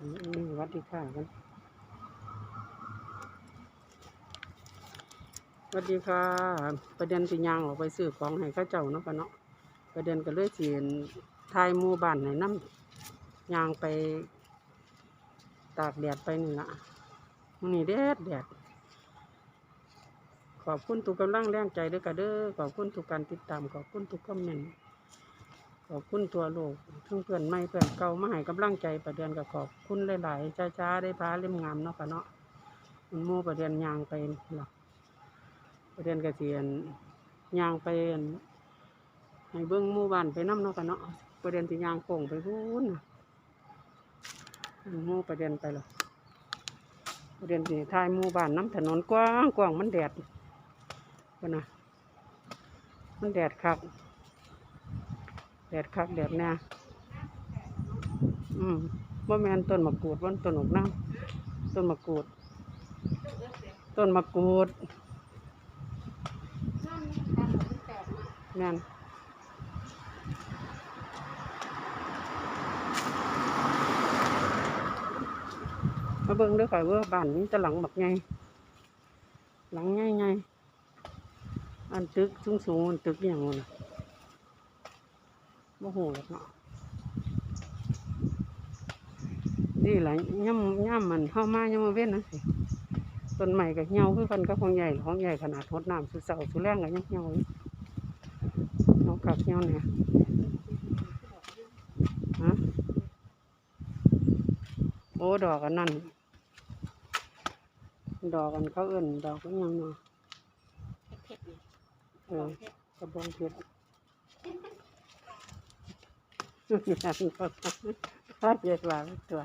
สวัสดีค่ะกันสวัสดีค่ะ ประเด็นสิยางออกไปซื้อของให้ข้าเจ้าเนาะค่ะเนาะประเด็นก็เลยสิทายหมู่บ้านให้น้ำยางไป ตากแดดไปนี่ละมื้อนี้แดดแดดขอบคุณทุกกำลังแรงใจเด้วยกันเด้อขอบคุณทุกการติดตามขอบคุณทุกคอมเมนต์ ขอบคุณตัวโลกทั้งเพื่อนใหม่เพื่อนเก่ามาให้กำลังใจประเดือนก็ขอบคุณหลายๆช้าๆได้พาเล่มงามเนาะค่ะเนาะมันมู่ประเดือนยางไปหรอกประเดือนกระเทียนยางไปอั่นให้เบิ้องมู่บ้านไปน้ำเนาะค่ะเนาะประเดือนที่ยางโค้งไปพูนน่ะหมู่ประเดือนไปหรอกประเดือนที่ทายมู่บ้านน้ำถนนกว้างกว้างมันแดดกันนะมันแดดคัก แดดคักแดดแน่อืมว่าแมนต้นมะกรูดว่าต้นหนกน้ำต้นมะกรูด ต้นมะกรูดแมนมาเบิ่งด้วยค่ะว่าบ้านนี้จะหลังแบักไงหลังไงไงอันตึกสูงสูงๆมันตึกอย่างนั้นน่ะ โมโหหรอกเนาะนี่แหละย่ำย่ำมันเข้ามาย่ำมาเว้นนะสิต้นใหม่กับเหี่ยวคือกันกับของใหญ่ของใหญ่ขนาดทดน้ำสุดเสาสุดแรงกับยังเหี่ยวอยู่น้องกับเหี่ยวเนี่ยฮะโอ้ดอกอันนั้นดอกกันเขาเอิ่นดอกก็ยังเนาะเออกระบองเพชร ยันก็ถ้าเจ็ดว่าตัว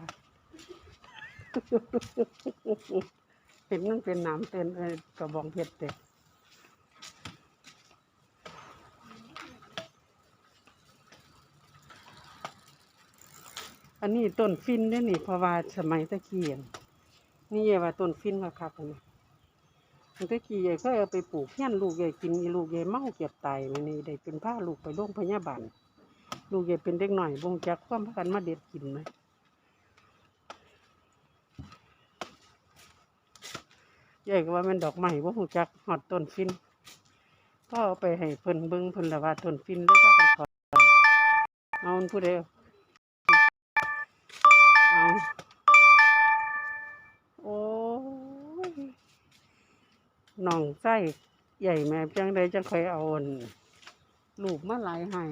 เห็นมันเป็นน้ำเต้นเอ้ยกระบองเพชรเต็อันนี้ต้นฟินเด้อนี่เพราะว่าสมัยตะเกียนนี่เยว่าต้นฟินว่าคักอันนี้ตะกี้ยายก็เอาไปปลูกเฮี้ยนลูกยายกินลูกยายเมาเก็บตายมันนี่ได้เป็นผ้าลูกไปโรงพยาบาล ลูกอย่เป็นเด็กหน่อยบงจักความพากันมาเด็ดกินไหมใหญ่ก็ว่ามันดอกไม้บ่หูจักหอดต้นฟินก็เอาไปให้เพิ่นเบิ่งเพิ่นละว่าต้นฟินเลยก็กันขอเอามันผู้ใดเอาโอ้ยน้องไส้ใหญ่แม่จังใดจังคอยเอาอนลูกมาหลายให้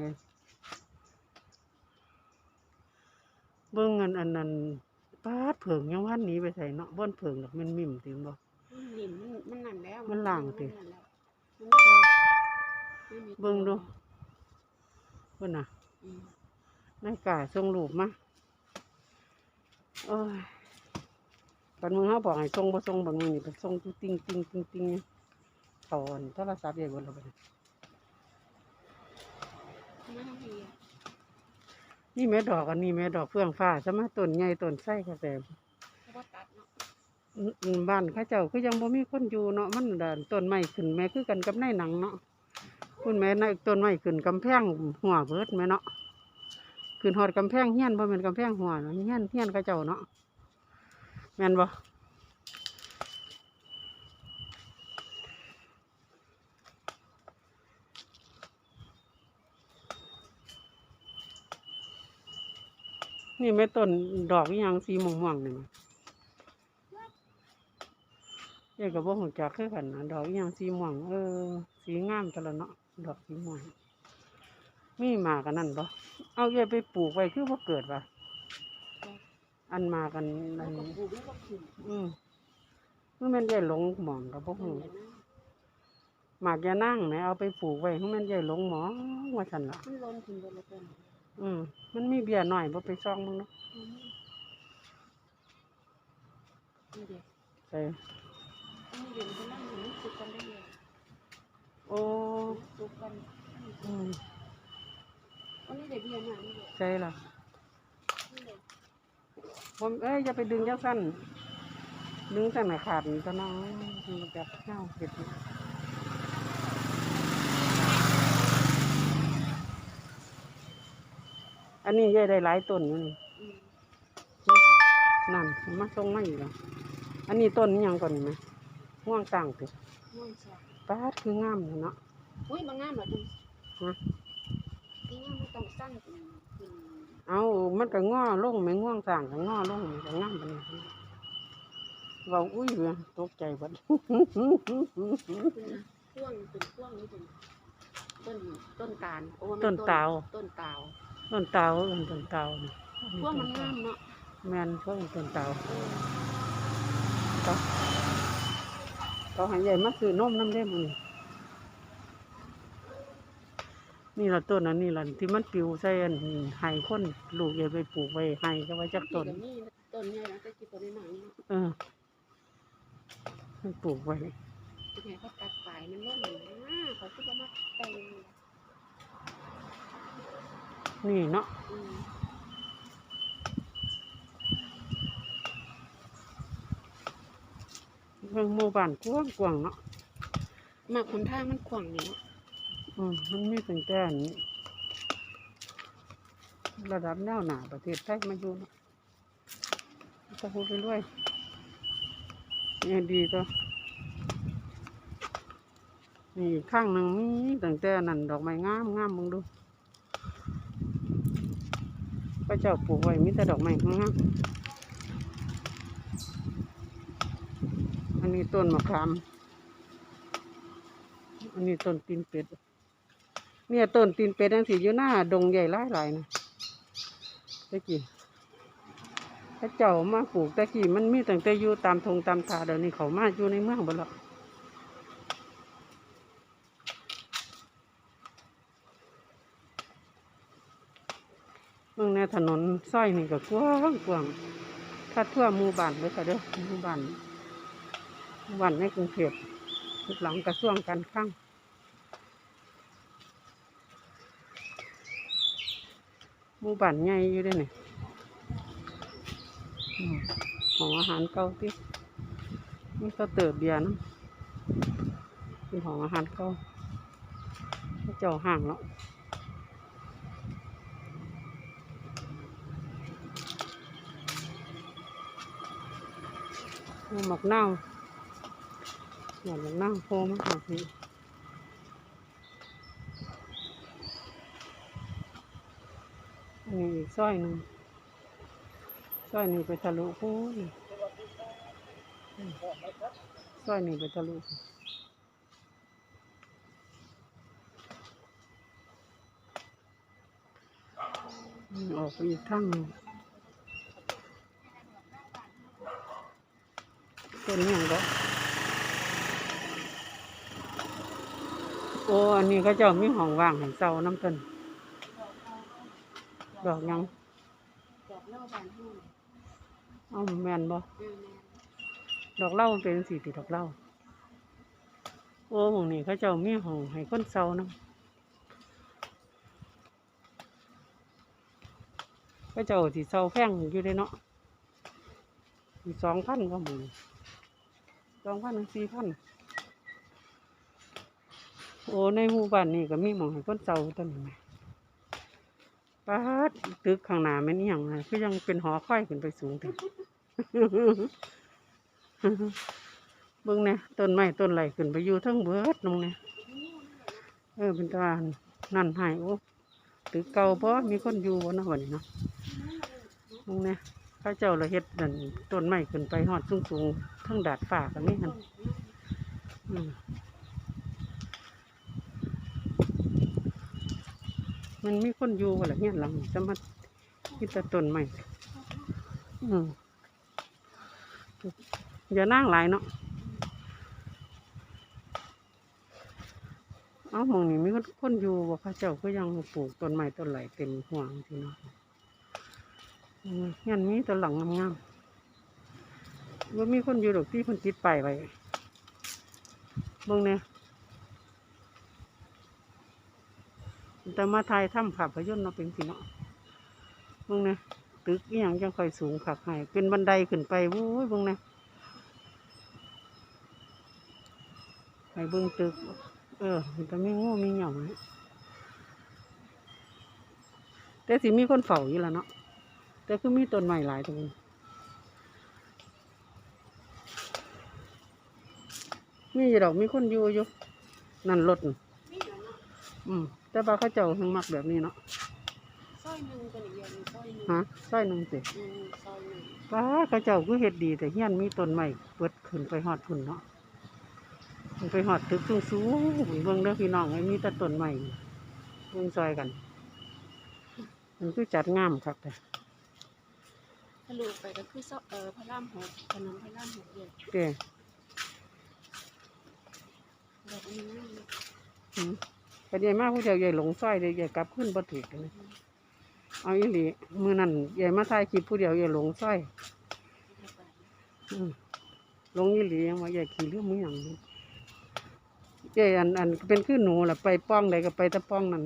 เบิ่งอันอันนั้นปาดเผิงยังวันหนี้ไปใส่เนาะบ่อนเผิงดอกมันมิ่มถึงบ่นิ่มมันมันนั่นแล้วมันล่างติ มันนั่นแล้วมันมีเบิ่งดูเพิ่นน่ะอืมนายกาส่งรูปมาโอ้ยปันมึงเฮาบอกให้ส่งบ่ส่งบางมื้อนี่ไปส่งติ้งติ้งติ้งติ้งเขาอันโทรศัพท์ใหญ่เบิดแล้วบัดนี้ไม่ต้องมีอะ นี่แม่ดอกอันนี้แม่ดอกเฟื่องฟ้าซะมาต้นใหญ่ต้นไส้ค่ะแต่เพราะว่าตัดเนาะอืมอืมบ้านเข้าเจ้าคือยังบ่มีคนอยู่เนาะมันด่านต้นไม้ขึ้นแม่คือกันกับในหนังเนาะคุณแม่ในต้นไม้ขึ้นกำแพงหัวเบิดแม่เนาะขึ้นฮอดกำแพงเฮียนบ่แม่นกำแพงหัวเนาะเฮียนเฮียนเข้าเจ้าเนาะแม่นบ่ นี่แม่ต้นดอกยังสีม่วงๆนี่แม่ยายก็บ่ฮู้จักคือกันนะดอกยังสีม่วงเออ สีงามตะละเนาะดอกสีม่วงมีหมากันนั่นบ่เอายายไปปลูกไว้คือบ่เกิดว่ะอันมากันอัแล้วนก็ปลูกแล้วก็ขึ้นอืมมันแม่ยายหลงหมองก็บ่นั่นฮู้แหละนะหมากยานั่งแหมเอาไปปลูกไว้มันแม่นยายหลงหมองว่าซั่นละ มันล้นขึ้นไปแล้วกันอืมมันมีเบี้ยน้อยบ่ไปซ่องมึงเนาะอืมนี่เด็กใส่อันนี้เดี๋ยวมันนั่งอยู่นี่สุกกันได้เลยโอ้สุกกันอืมอันนี้เดี๋ยวเบี้ยหน่อยนี่เด็กใช่ล่ะนี่เด็กผมเอ้ยอย่าไปดึงจังซั่นดึงซั่นน่ะขาดนี่ซะเนาะมันจะเน่าเฮ็ด อันนี้ยายได้หลายต้นอยู่นี่อืมนั่นมาส่งมาอีกแล้วอันนี้ต้นอิหยังก่อนนี่ไหมง่วงต่างติม่วงสาป้าดคืองามเลยเนาะอุ้ยบางงามเหรอจังฮะที่งามมันต้องสั้นขึ้นขึ้นเอามันก็ง้อลงไหมง่วงต่างก็ง้อลงมันก็งามปานนี้เว่าอุ้ยเว้ยตกใจเบัดขึ้นนะพ่วงเป็นพ่วงนี่เป็นต้นต้นตาลโอ้มันต้นตาล ต้นตาล ต้นเตาเอิ้นต้นเตานี่พ่วงมันงามเนาะแม่นเพราะเป็นต้นเตาเออเขาเขาใหายใหญ่มาซื้อนมน้ำเล่มอนี่นี่ละต้นอันนี้ละที่มันปลิวใส่อันไห้คนลูกอย่าไปปลูกไว้ไห้ก็ไว้จักต้นนี่นี่ต้นใหญ่แล้วแต่กี่ต้นน้อยๆนี่เออมันปลูกไว้เป็นไงเขาตัดปลายมันร่นเลยนะเขาคิดว่ามาแต่ง นี่เนาะอืมเรื่องหมู่บ้านกว้างกว้างๆเนาะมากคนทางมันขวางอยู่เนาะอืมมันมีตั้งแต่อันระดับแนวหนาประเทศไทยมาอยู่เนาะจะพูดไปเรื่อยนี่ดีตัวนี่อีกข้างหนึ่งมีตั้งแต่นั่นดอกไม้งามงามมึงดู ระเจ้าปลูกไว้มีแต่ดอกไม้งามอันนี้ต้นมะขาม อันนี้ต้นตีนเป็ด เนี่ยต้นตีนเป็ดยังสีอยู่หน้า ดงใหญ่หลายหลายๆนะตะกี้พระเจ้ามาปลูกตะกี้มันมีตั้งแต่อยู่ตามทงตามทาเดี๋ยวนี้เขามาอยู่ในเมืองหมดแล้ว เมืองในถนนสร้อยนี่ก็กว้างกว้างถ้าทั่วหมู่บ้านเลยก็เด้อหมู่บ้านหมู่บ้านในกรุงเทพหลังกระทรวงการคลังหมู่บ้านใหญ่อยู่ด้วยนี่ของอาหารเก่าที่นี่ก็เติบเบียร์นะเป็นของอาหารเก่าเจ้าห่างแล้ว หมักเน่าหมักเน่าโพมาหาพี่อันนี้อีกสร้อยหนึ่งสร้อยหนึ่งไปทะลุพูนอืมสร้อยหนึ่งไปทะลุอออกไปอีกข้างหนึ่ง ต้นนี้ก็โอ้อันนี้ก็เจะมีห้องว่างให้เศร้าน้ำต้นดอกยังดอกเล่าบานห้องเอ้าแมนบ่อืมดอกเล้าเป็นสีติดอกเล้าโอ้หมองนี้เขาเจ้ามีห้องให้คนเศร้านะเขาเจ้าสิเศร้าแพงอยู่เลยเนาะมีสองพันก็หมู สองพันถึงสี่พันโอ้ในหมู่บ้านนี่ก็มีหมองให้คนเศร้าต้นไม้ป้าดตึกข้างหน้าแม่นอหย่างไรคือยังเป็นหอค่อยขึ้นไปสูงถึงเบิ่งเนี่ยต้นไม้ต้นไหลขึ้นไปอยู่ทั้งเบิดนงเนี่ยเออเป็นตานั่นใหายโอ้ตึกเก่าเพราะมีคนอยู่บนนั้นเนาะมงเนี่ยพระเจ้าละเฮ็ดนั่นต้นไม้ขึ้นไปหอดสูงสูงๆ ทั้งดาดฟ้ากันนี่หันมันมีคนอยู่อะไรเงี้ยหลังจะมาคิดแต่ต้นไม้อืมอย่านั่งหลายเนาะเอ้าหมองนี้มีคนคนอยู่บ่เข้าเจ้าก็ยังปลูกต้นไม้ต้นไหลเต็มห่วงทีเนาะอืมยันมีต้นหลังงามๆ ว่ามีคนอยู่ดอกที่คนติดไปไว้เบิ่งเนี่ยแต่มาไทยถ้ำภาพยนต์เนาะเป็นสิเนาะบงเนี่ยตึกอย่างจังค่อยสูงผักให้เป็นบันไดขึ้นไปโว้ยเบิ่งเนี่ยไปเบิ่งตึก เออมันก็มีงูมีเหย่าเนี่ยแต่สิมีคนเฝ้าอยู่แล้วเนาะแต่คือมีต้นไม้หลายตรงนี้ มีดอกมีคนอยู่อยู่นั่นรถน่ะมีเหรอเนาะอืมแต่ว่าเขาเจ้าถึงมักแบบนี้เนาะซอยหนึ่งกันอีกอย่างหนึ่งซอยหนึ่งฮะซอยหนึงสิอืมซอยหนึ่งว้าเขาเจ้าก็เฮ็ดดี แต่เฮียนมีต้นไม้เปิดขึ้นไปฮอดพุ่นเนาะมันไปฮอดตึกสูงสูงๆเบิ่งเด้อพี่น้องไอ้มีแต่ต้นไม้เบิ่งซอยกัน มันคือจัดงามครับแต่ทะลุไปก็คือซอเออพระรามหกถนนพระรามหกเลยเด้ ดอกนี้นะอืมแต่ใหญ่มากผู้เดียวใหญ่หลงซอยเลยใหญ่กลับขึ้นบ่ถึกเลยเอาอีหลีมือนั้นใหญ่มาถ่ายคลิปผู้เดียวใหญ่หลงซอยอืมหลงอีหลียังว่าใหญ่ขี่เรื่องมือหยังนี่ใหญ่อันอันเป็นคือหนูล่ะไปป้องใดก็ไปตะป้องนั้น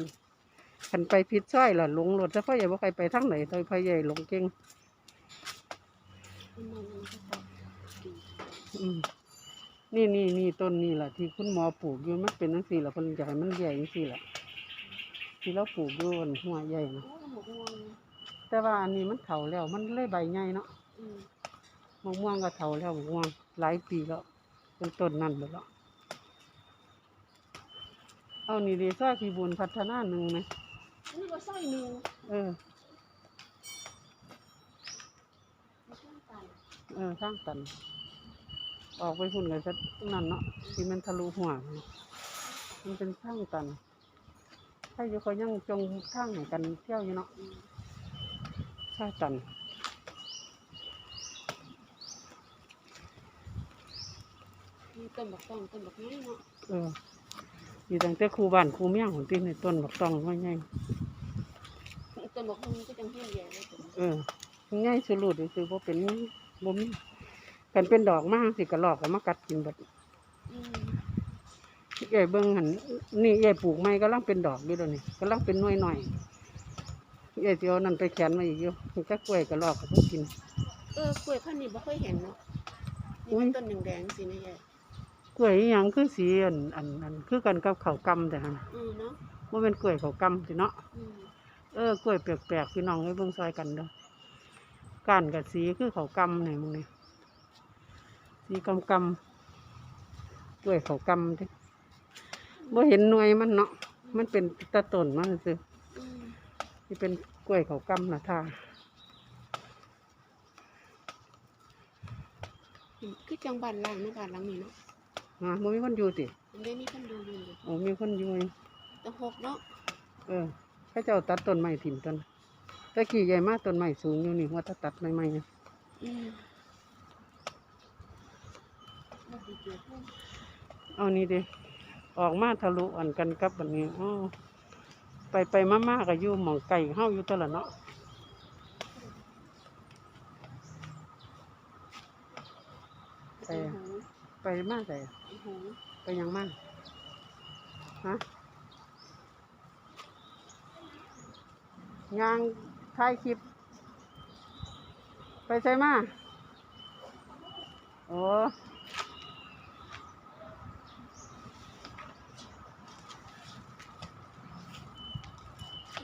คันไปผิดซอยล่ะหลงรถแต่พ่อใหญ่บ่าใครไปทางไหนโดยพ่อใหญ่หลงเก่งอืม นี่นี่นี่ต้นนี่แหละที่คุณหมอปลูกอยู่มันเป็นจังซี่ล่ะเพิ่นอยากให้มันใหญ่จังซี่ล่ะที่เราปลูกอยู่บนหัวใหญ่นะโอ้หมกม่วงนะแต่ว่าอันนี้มันเฒ่าแล้ว มันเลยใบใหญ่เนาะอืมมะม่วงก็เฒ่าแล้วมะม่วงหลายปีแล้วเป็นต้นนั่นไปแล้วเอานี่ดีซอยพิบูลพัฒนาหนึ่งไหมอันนี้ก็ซอยหนึ่งเออไม่ใช่ไก่เออข้างตัน ออกไปพุ่นกันสักนั่นเนาะที่มันทะลุหัวน่ะมันเป็นข้างตันถ้าอยู่เขายังจงข้างให้กันเที่ยวอยู่เนาะอืมข้างตันมีต้นบักตองต้นบักน้อยเนาะเอออยู่ตั้งแต่ครูบ้านครูเมี่ยงของที่ในต้นบักตองว่าไงต้นบักฮุงก็จังเฮี้ยนใหญ่เลยต้นเออง่ายสุดเลยคือว่าเป็นบ่มี กันเป็นดอกมากสิกระลอกก็มากัดกินแบบอืมใหญ่เบิ้งหันนี่ใหญ่ปลูกไม้ก็ลังเป็นดอกอยู่เดี๋ยวนี้ก็ลังเป็นหน่วยหน่อยใหญ่เดียวนั่นไปแขวนมาอีกอยู่มันจะกล้วยกระลอกก็ต้องกิน เออกล้วยพันธุ์นี้บ่เคยเห็นเนาะนี่อุ๊มัยนต้นแดงๆสินะยายกล้วยอหยังคือสีอันอันอันคือกันกับเขาวกำแต่หันอืมเนาะว่าเป็นกล้วยเขาวกำสิเนาะอืมเออกล้วยแปลกๆพี่น้องไว้เบิ่งซอยกันเด้อก้านกับสีคือเขาวกำนี่มึงนี่ สีกำกำกล้วยเขาวกำเด้บ่เห็นหน่วยมันเนาะมันเป็นตะต้นมันซื่ออืมที่เป็นกล้วยเขาวกำนะท่าคือจังบ้านล่างเนาะบ้านหลังนี้เนาะฮะบ่มีคนอยู่ติมันได้มีคนดูอยู่อยู่โอ้มีคนอยู่นี่แต่หกเนาะเออเขาเจ้าตัดต้นไม้ถิ่มต้นตะกี้ใหญ่มากต้นไม้สูงอยู่นี่ว่าถ้าตัดใหม่ๆเนี่ยอืมบ่ดี เอานี่เด้ออกมาทะลุอันกันกับอันนี้อ๋อไปไปมามาก็อยู่หมองไก่เฮาอยู่ตวละเนาะไปไปมาใส่ไอ้หูไปยังมากฮะยางถ่ายคลิป ไปใส่มาโอ้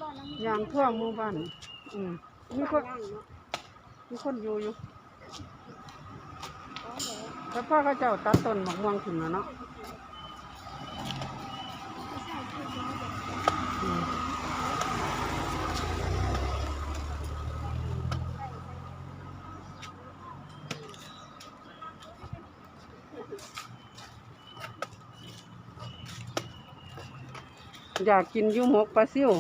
บ้านหลังนี้ ยางทั่วหมู่บ้านอืมมีคนบ้านล่างเนาะมีคนอยู่อยู่แล้วพ่อเขาเจ้าตัดต้นมะม่วงขึ้นมาเนาะอยากกินยูหมกปลาซิว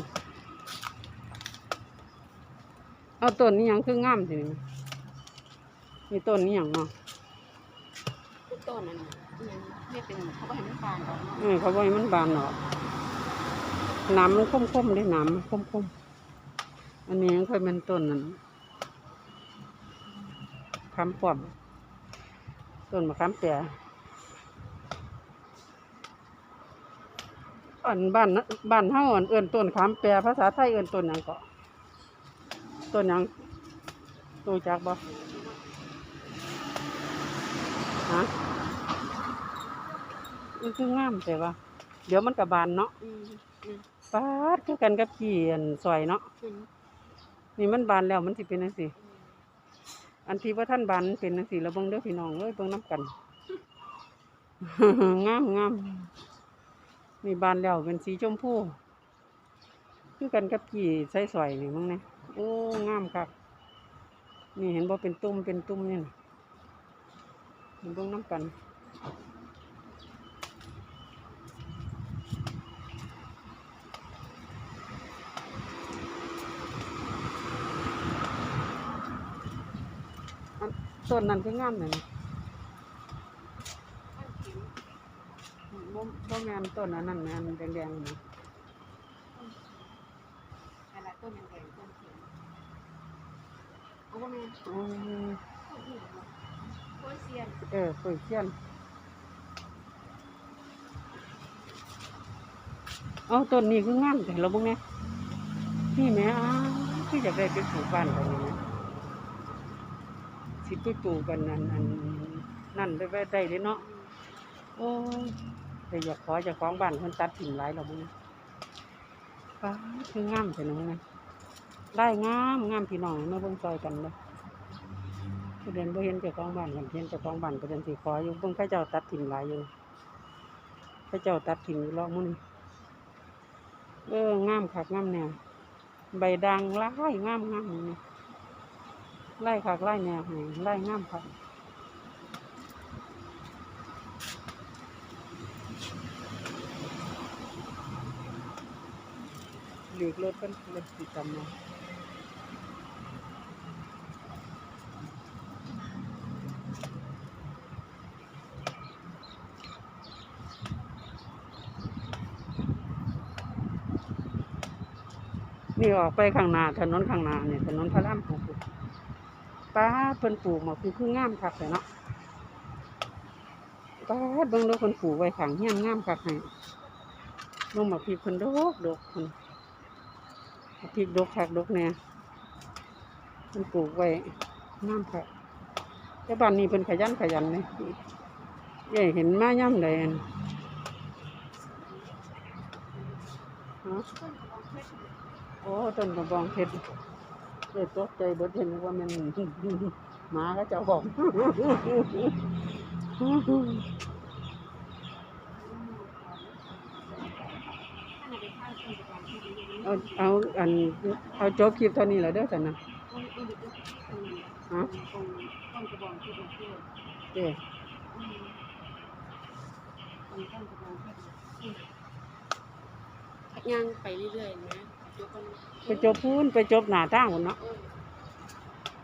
เอาต้นนี้ยังคืองามสินี่มีต้นนี้ยังเนาะคือต้นนั่นน่ะอิหยังเนี่ยเป็นเขาก็เห็นมันบานดอกเนาะเออเขาบอกให้มันบานเนาะน้ำมันคมๆได้น้ำมันคมๆอันนี้ยังค่อยเป็นต้นนั่นคำป้อมต้นมะขามแปรอันบ้านน่ะบ้านเฮาอันเอิ้นต้นขามแปรภาษาไทยเอิ้นต้นหยังก็ ต้นหยังตัวจักบ่ฮะมันคืองามแต่ว่าเดี๋ยวมันก็บานเนาะอืมอืมปาดคือกันกับพี่อันซอยเนาะอืมนี่มันบานแล้วมันสิเป็นจังซี่อันที่ว่าท่านบานมันเป็นจังซี่แล้วเบิ่งเด้อพี่น้องเอ้ยเบิ่งนํกันงามงามมีบานแล้วเป็นสีชมพูคือกันกับกี่ใส่สวยนี่มั้งเนี่ย โอ้งามครับ นี่เห็นบ่เป็นตุ่มเป็นตุ่มนี่น่ะเห็นเบิ่งน้ำกันต้นนั้นคืองามเลยนะบ่บ่แมนต้นอันนั้นแมนแดงๆนี่อะไรต้นแดงๆต้นเขียว เอาว่แม่อืมโคเซียนเออปุ๋ยเชียนเอาต้นนี้คืองามแต่เราบ่งเนี่ยนี่แม่อ้าวคืออยากได้ไปปลูกบ้านกันนี่นะสิไปปลูกกันนั่นอันนั่นได้ไว้ได้เลยเนาะโอ้ยแต่อยากขอเจะของบ้านคนตัดถิ่นหลายเราบุ้งป้าคืองามแต่น้องนะ ได้งามงามพี่น้องมาเบิ่งซอยกันเลยประเด็นบ่เห็นเจ้าของบ้านกันเห็นเจ้าของบ้านประเด็นสิขออยู่เบิ่งข้าเจ้าตัดถิ่นหลายอยู่ข้าเจ้าตัดถิ่นอยู่รอบมื้อนี้เอองามคักงามแนวใบด่างหลายงามงามนี่ไล่คักไล่แนวให้ไล่งามคักหลีกรถกันรถติดตามมา นี่ออกไปข้างหน้าถนนข้างหน้าเนี่ยถนนพระรามหกป้าเพิ่นปลูกมาคือคืองามคักแต่เนาะป้าเบิ่งดูเพิ่นปลูกไว้ข้างเฮี้ยนงามคักให้ลงมาพีเพิ่นดกดกเพิ่นพริกดกคักดกแหน่มันปลูกไว้น้ำค่ะแต่บ้านนี้เป็นขยันขยันเลยเย่เห็นมาย่ำเลยอันฮะ โอ้ต้นกระบองเพชรเด็ตกใจเบิดเห็นว่ามันหมาก็เจ้าของเอาเอาอันเอาจบคลิปเท่านี้แหละเด้อสันนะฮะต้นกระบองเป็นเด้อย่างไปเรื่อยๆนะ ไปจบพูนไปจบหนาทางพุ่นเนาะ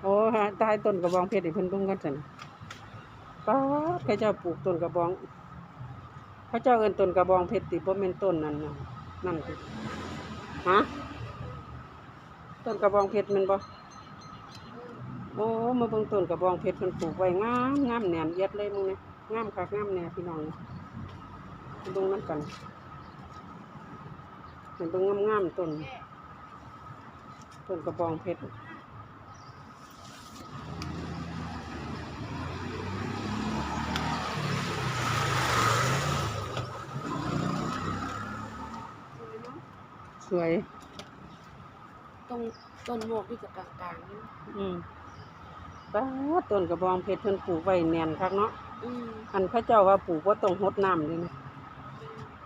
โอ้ฮะใต้ต้นกระบองเพชรให้เพิ่นบิ่งกันสันป้าดเขาเจ้าปลูกต้นกระบองเขาเจ้าเอินต้นกระบองเพชรติบ่แม่นต้นนั่นน่ะนั่นติฮะต้นกระบองเพชรมันบ่โอ้มาเบิ่งต้นกระบองเพชรเพิ่นปลูกไว้งามงามแหนมเอียดเลยมึงเนี่ยงามคักงามแน่พี่น้องไปเบิ่งนํกัน ให้เบิ่งงามๆต้นต้นกระบองเพชรสวย ตรงต้นโมกที่จะกลางๆนี่อืมป้าดต้นกระบองเพชรเพิ่นปลูกไว้แน่นคักเนาะอืมอันเข้าเจ้าว่าปลูกว่าต้องหดน้ำเลยนะ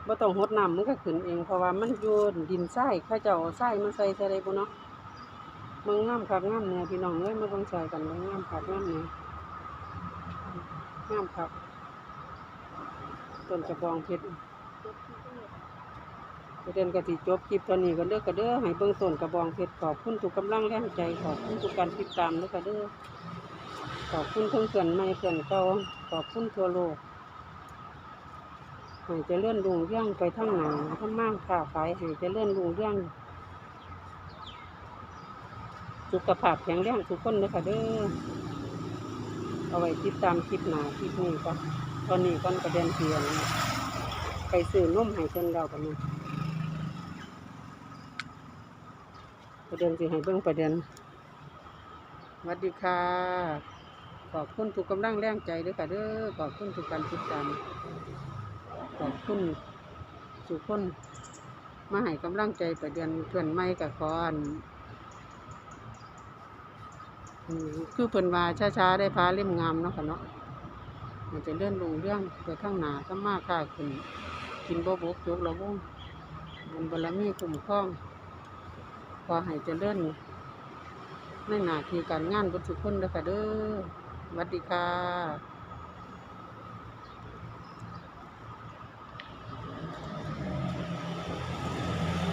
ว่าต้องหดน้ำมันก็ขึ้นเอง เพราะว่ามันอยู่ดินทรายเข้าเจ้าเอาทรายมาใส่ใส่ได้บ่เนาะมันงามคักงามเนี่ยพี่น้องเอ้ยมาเบิ่งใส่กันเลยงามคักงามเนี่ยงามคักต้นกระบองเพชรประเด็นกสิจบคลิปตอนนี้กันเด้อกันเด้อให้เบิ่งต้นกระบองเพชรขอบคุณทุกกำลังแรงใจขอบคุณทุกการติดตามเด้อกันเด้อขอบคุณทั้งเพื่อนใหม่เพื่อนเก่าขอบคุณทั่วโลก ให้เจะเลื่อนลุงเรื่องไปทั้งหนาทั้งมากค้าขายให้เจะเลื่อนลุงเรื่องสุขภาพแข็งแรงทุกคนเด้อค่ะเด้อเอาไว้ติดตามคลิปหนาคลิปนี้ก็ตอนนี้ก่อนประเด็นเสียงไปซื้อนมให้เพิ่นเรากันนะประเด็นสิให้เบิ่งประเด็นสวัสดีค่ะ ขอบคุณทุกกำลังแรงใจเด้วยค่ะเด้อขอบคุณทุกการติดตาม อบคุณทุกคน มาให้กำลังใจประเด็นเพื่อนไม่กับคอนคือเพิ่นว่าช้าๆได้พาเล่มงามเนาะค่ะเนาะมันจะเลื่อนรูเรื่องไปข้างหน้าก็มากค่าขึ้นกินบ่บกจกระวงมันบารมีคุ้มครองขอให้เจริญในหน้าที่การงานบุตรสุคนเด้อค่ะเด้อสวัสดีค่ะ